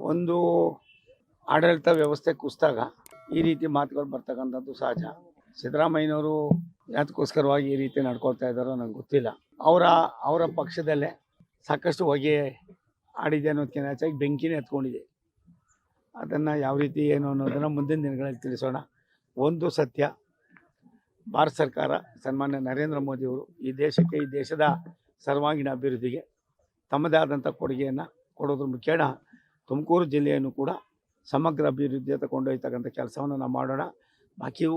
ಒಂದು ಆಡಳಿತ ವ್ಯವಸ್ಥೆ ಕುಸಿದಾಗ ಈ ರೀತಿ ಮಾತುಗಳು ಬರ್ತಕ್ಕಂಥದ್ದು ಸಹಜ. ಸಿದ್ದರಾಮಯ್ಯನವರು ಯಾತಕ್ಕೋಸ್ಕರವಾಗಿ ಈ ರೀತಿ ನಡ್ಕೊಳ್ತಾ ಇದ್ದಾರೋ ನಂಗೆ ಗೊತ್ತಿಲ್ಲ. ಅವರ ಅವರ ಪಕ್ಷದಲ್ಲೇ ಸಾಕಷ್ಟು ಹೊಗೆ ಆಡಿದೆ ಅನ್ನೋದಕ್ಕಿಂತ ಹೆಚ್ಚಾಗಿ ಬೆಂಕಿನೇ ಎತ್ಕೊಂಡಿದೆ. ಅದನ್ನು ಯಾವ ರೀತಿ ಏನು ಅನ್ನೋದನ್ನು ಮುಂದಿನ ದಿನಗಳಲ್ಲಿ ತಿಳಿಸೋಣ. ಒಂದು ಸತ್ಯ, ಭಾರತ ಸರ್ಕಾರ, ಸನ್ಮಾನ್ಯ ನರೇಂದ್ರ ಮೋದಿಯವರು ಈ ದೇಶಕ್ಕೆ, ಈ ದೇಶದ ಸರ್ವಾಂಗೀಣ ಅಭಿವೃದ್ಧಿಗೆ ತಮ್ಮದೇ ಆದಂಥ ಕೊಡುಗೆಯನ್ನು ಕೊಡೋದ್ರ ಮುಖೇನ ತುಮಕೂರು ಜಿಲ್ಲೆಯನ್ನು ಕೂಡ ಸಮಗ್ರ ಅಭಿವೃದ್ಧಿಯತ್ತ ಕೊಂಡೊಯ್ತಕ್ಕಂಥ ಕೆಲಸವನ್ನು ನಾವು ಮಾಡೋಣ. ಬಾಕಿಯೂ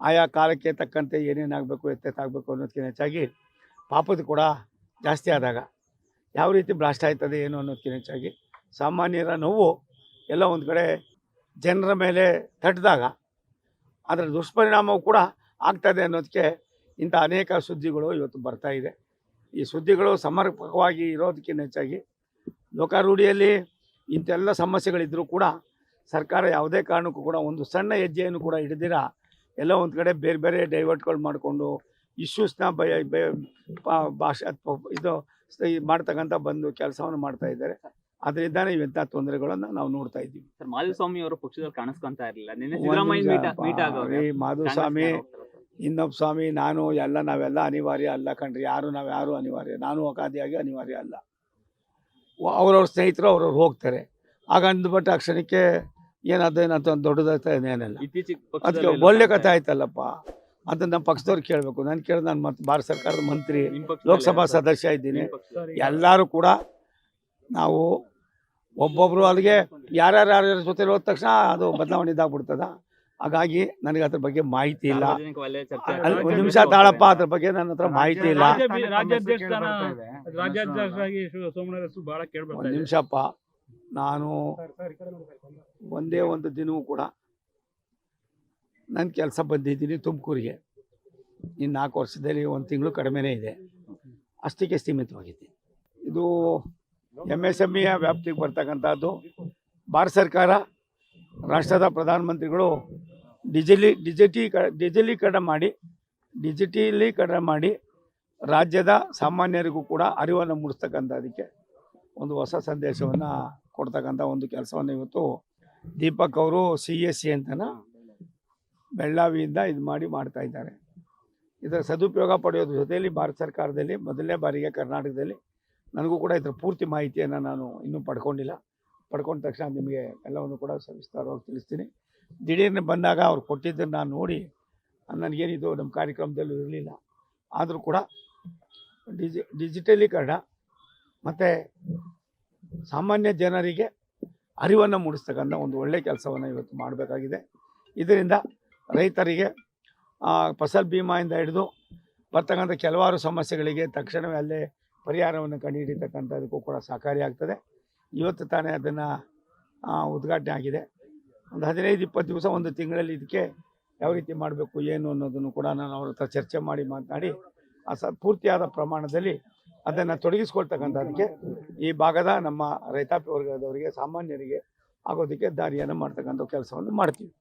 ಆಯಾ ಕಾಲಕ್ಕೆ ತಕ್ಕಂತೆ ಏನೇನಾಗಬೇಕು ಎತ್ತೆತ್ತಾಗಬೇಕು ಅನ್ನೋದಕ್ಕಿಂತ ಹೆಚ್ಚಾಗಿ ಪಾಪದ ಕೂಡ ಜಾಸ್ತಿ ಆದಾಗ ಯಾವ ರೀತಿ ಬ್ಲಾಸ್ಟ್ ಆಯ್ತದೆ ಏನು ಅನ್ನೋದಕ್ಕಿಂತ ಹೆಚ್ಚಾಗಿ ಸಾಮಾನ್ಯರ ನೋವು ಎಲ್ಲ ಒಂದು ಕಡೆ ಜನರ ಮೇಲೆ ತಟ್ಟಿದಾಗ ಅದರ ದುಷ್ಪರಿಣಾಮವು ಕೂಡ ಆಗ್ತದೆ ಅನ್ನೋದಕ್ಕೆ ಇಂಥ ಅನೇಕ ಸುದ್ದಿಗಳು ಇವತ್ತು ಬರ್ತಾ ಇದೆ. ಈ ಸುದ್ದಿಗಳು ಸಮರ್ಪಕವಾಗಿ ಇರೋದಕ್ಕಿಂತ ಹೆಚ್ಚಾಗಿ ಲೋಕಾರೂಢಿಯಲ್ಲಿ ಇಂಥೆಲ್ಲ ಸಮಸ್ಯೆಗಳಿದ್ದರೂ ಕೂಡ ಸರ್ಕಾರ ಯಾವುದೇ ಕಾರಣಕ್ಕೂ ಕೂಡ ಒಂದು ಸಣ್ಣ ಹೆಜ್ಜೆಯನ್ನು ಕೂಡ ಹಿಡಿದಿರ ಎಲ್ಲ ಒಂದು ಕಡೆ ಬೇರೆ ಬೇರೆ ಡೈವರ್ಟ್ಗಳು ಮಾಡಿಕೊಂಡು ಇಶ್ಯೂಸ್ನ ಬಯ ಭಾಷೆ ಇದು ಮಾಡ್ತಕ್ಕಂಥ ಬಂದು ಕೆಲಸವನ್ನು ಮಾಡ್ತಾ ಇದ್ದಾರೆ. ಅದರಿಂದಾನೇ ಇವೆಂಥ ತೊಂದರೆಗಳನ್ನು ನಾವು ನೋಡ್ತಾ ಇದ್ದೀವಿ. ಸರ್ ಮಾಧುಸ್ವಾಮಿ ಅವರು ಪಕ್ಷದಲ್ಲಿ ಕಾಣಿಸ್ಕೊಂತ ಇರಲಿಲ್ಲ. ಮಾಧುಸ್ವಾಮಿ ಇನ್ನೊಬ್ಬ ಸ್ವಾಮಿ ನಾನು ಎಲ್ಲ ನಾವೆಲ್ಲ ಅನಿವಾರ್ಯ ಅಲ್ಲ ಕಣ್ರಿ. ಯಾರು ನಾವು ಯಾರು ಅನಿವಾರ್ಯ? ನಾನು ಅಕಾದಿಯಾಗಿ ಅನಿವಾರ್ಯ ಅಲ್ಲ. ಅವ್ರವ್ರ ಸ್ನೇಹಿತರು ಅವ್ರವ್ರು ಹೋಗ್ತಾರೆ. ಆಗ ಅಂದ್ಬಿಟ್ಟು ಆ ಕ್ಷಣಕ್ಕೆ ಏನಾದೇನಂತ ಒಂದು ದೊಡ್ಡದಾಗ್ತಾ ಇದೆ ಏನಲ್ಲ. ಅದಕ್ಕೆ ಒಳ್ಳೆ ಕಥೆ ಆಯ್ತಲ್ಲಪ್ಪ. ಅಂತ ನಮ್ಮ ಪಕ್ಷದವ್ರು ಕೇಳಬೇಕು. ನಾನು ಕೇಳಿದ ನಾನು ಮತ್ತೆ ಭಾರತ ಸರ್ಕಾರದ ಮಂತ್ರಿ ಲೋಕಸಭಾ? ಸದಸ್ಯ ಇದ್ದೀನಿ. ಎಲ್ಲರೂ ಕೂಡ ನಾವು ಒಬ್ಬೊಬ್ರು ಅಲ್ಲಿಗೆ ಯಾರ್ಯಾರು ಯಾರ್ಯಾರ ಜೊತೆ ಹೋದ ತಕ್ಷಣ ಅದು ಬದಲಾವಣೆ ಇದಾಗ್ಬಿಡ್ತದ. ಹಾಗಾಗಿ ನನಗೆ ಅದ್ರ ಬಗ್ಗೆ ಮಾಹಿತಿ ಇಲ್ಲ. ಅಲ್ಲಿ ಒಂದು ನಿಮಿಷ ತಾಳಪ್ಪ ಅದ್ರ ಬಗ್ಗೆ ನನ್ನ ಹತ್ರ ಮಾಹಿತಿ ಇಲ್ಲ. ಒಂದು ನಿಮಿಷಪ್ಪ. ನಾನು ಒಂದೇ ಒಂದು ದಿನವೂ ಕೂಡ ನನ್ನ ಕೆಲಸ ಬಂದಿದ್ದೀನಿ ತುಮಕೂರಿಗೆ. ಇನ್ನು ನಾಲ್ಕು ವರ್ಷದಲ್ಲಿ ಒಂದು ತಿಂಗಳು ಕಡಿಮೆನೇ ಇದೆ. ಅಷ್ಟಕ್ಕೆ ಸೀಮಿತವಾಗಿದೆ ಇದು ಎಂ ಎಸ್ ಎಂ ಇಯ ವ್ಯಾಪ್ತಿಗೆ ಬರ್ತಕ್ಕಂಥದ್ದು. ಭಾರತ ಸರ್ಕಾರ ರಾಷ್ಟ್ರದ ಪ್ರಧಾನಮಂತ್ರಿಗಳು ಡಿಜಿಲಿ ಡಿಜಿಟೀಕ ಡಿಜಿಲೀಕರಣ ಮಾಡಿ ಡಿಜಿಟಲೀಕರಣ ಮಾಡಿ ರಾಜ್ಯದ ಸಾಮಾನ್ಯರಿಗೂ ಕೂಡ ಅರಿವನ್ನು ಮೂಡಿಸ್ತಕ್ಕಂಥದ್ದಕ್ಕೆ ಒಂದು ಹೊಸ ಸಂದೇಶವನ್ನು ಕೊಡ್ತಕ್ಕಂಥ ಒಂದು ಕೆಲಸವನ್ನು ಇವತ್ತು ದೀಪಕ್ ಅವರು ಸಿ ಎಸ್ ಸಿ ಅಂತನ ಬೆಳ್ಳಾವಿಯಿಂದ ಇದು ಮಾಡಿ ಮಾಡ್ತಾ ಇದ್ದಾರೆ. ಇದರ ಸದುಪಯೋಗ ಪಡೆಯೋದ್ರ ಜೊತೆಯಲ್ಲಿ ಭಾರತ ಸರ್ಕಾರದಲ್ಲಿ ಮೊದಲನೇ ಬಾರಿಗೆ ಕರ್ನಾಟಕದಲ್ಲಿ ನನಗೂ ಕೂಡ ಇದರ ಪೂರ್ತಿ ಮಾಹಿತಿಯನ್ನು ನಾನು ಇನ್ನೂ ಪಡ್ಕೊಂಡಿಲ್ಲ. ಪಡ್ಕೊಂಡ ತಕ್ಷಣ ನಿಮಗೆ ಎಲ್ಲವನ್ನು ಕೂಡ ಸವಿಸ್ತಾರವಾಗಿ ತಿಳಿಸ್ತೀನಿ. ದಿಢೀರ್ನೆ ಬಂದಾಗ ಅವ್ರು ಕೊಟ್ಟಿದ್ದನ್ನು ನಾನು ನೋಡಿ, ನನಗೇನಿದು ನಮ್ಮ ಕಾರ್ಯಕ್ರಮದಲ್ಲೂ ಇರಲಿಲ್ಲ. ಆದರೂ ಕೂಡ ಡಿಜಿ, ಡಿಜಿಟಲೀಕರಣ ಮತ್ತು ಸಾಮಾನ್ಯ ಜನರಿಗೆ ಅರಿವನ್ನು ಮೂಡಿಸ್ತಕ್ಕಂಥ ಒಂದು ಒಳ್ಳೆಯ ಕೆಲಸವನ್ನು ಇವತ್ತು ಮಾಡಬೇಕಾಗಿದೆ. ಇದರಿಂದ ರೈತರಿಗೆ ಫಸಲ್ ಭೀಮಾಯಿಂದ ಹಿಡಿದು ಬರ್ತಕ್ಕಂಥ ಕೆಲವಾರು ಸಮಸ್ಯೆಗಳಿಗೆ ತಕ್ಷಣವೇ ಅಲ್ಲೇ ಪರಿಹಾರವನ್ನು ಕಂಡುಹಿಡಿತಕ್ಕಂಥದಕ್ಕೂ ಕೂಡ ಸಹಕಾರಿಯಾಗ್ತದೆ ಇವತ್ತು ತಾನೇ ಅದನ್ನು ಉದ್ಘಾಟನೆ ಆಗಿದೆ. ಒಂದು ಹದಿನೈದು, ಇಪ್ಪತ್ತು ದಿವಸ ಒಂದು ತಿಂಗಳಲ್ಲಿ ಇದಕ್ಕೆ ಯಾವ ರೀತಿ ಮಾಡಬೇಕು, ಏನು ಅನ್ನೋದನ್ನು ಕೂಡ ನಾನು ಅವ್ರ ಹತ್ರ ಚರ್ಚೆ ಮಾಡಿ ಮಾತನಾಡಿ, ಆ ಸ ಪೂರ್ತಿಯಾದ ಪ್ರಮಾಣದಲ್ಲಿ ಅದನ್ನು ತೊಡಗಿಸ್ಕೊಳ್ತಕ್ಕಂಥದಕ್ಕೆ ಈ ಭಾಗದ ನಮ್ಮ ರೈತಾಪಿ ವರ್ಗದವರಿಗೆ, ಸಾಮಾನ್ಯರಿಗೆ ಆಗೋದಕ್ಕೆ ದಾರಿಯನ್ನು ಮಾಡ್ತಕ್ಕಂಥ ಕೆಲಸವನ್ನು ಮಾಡ್ತೀವಿ.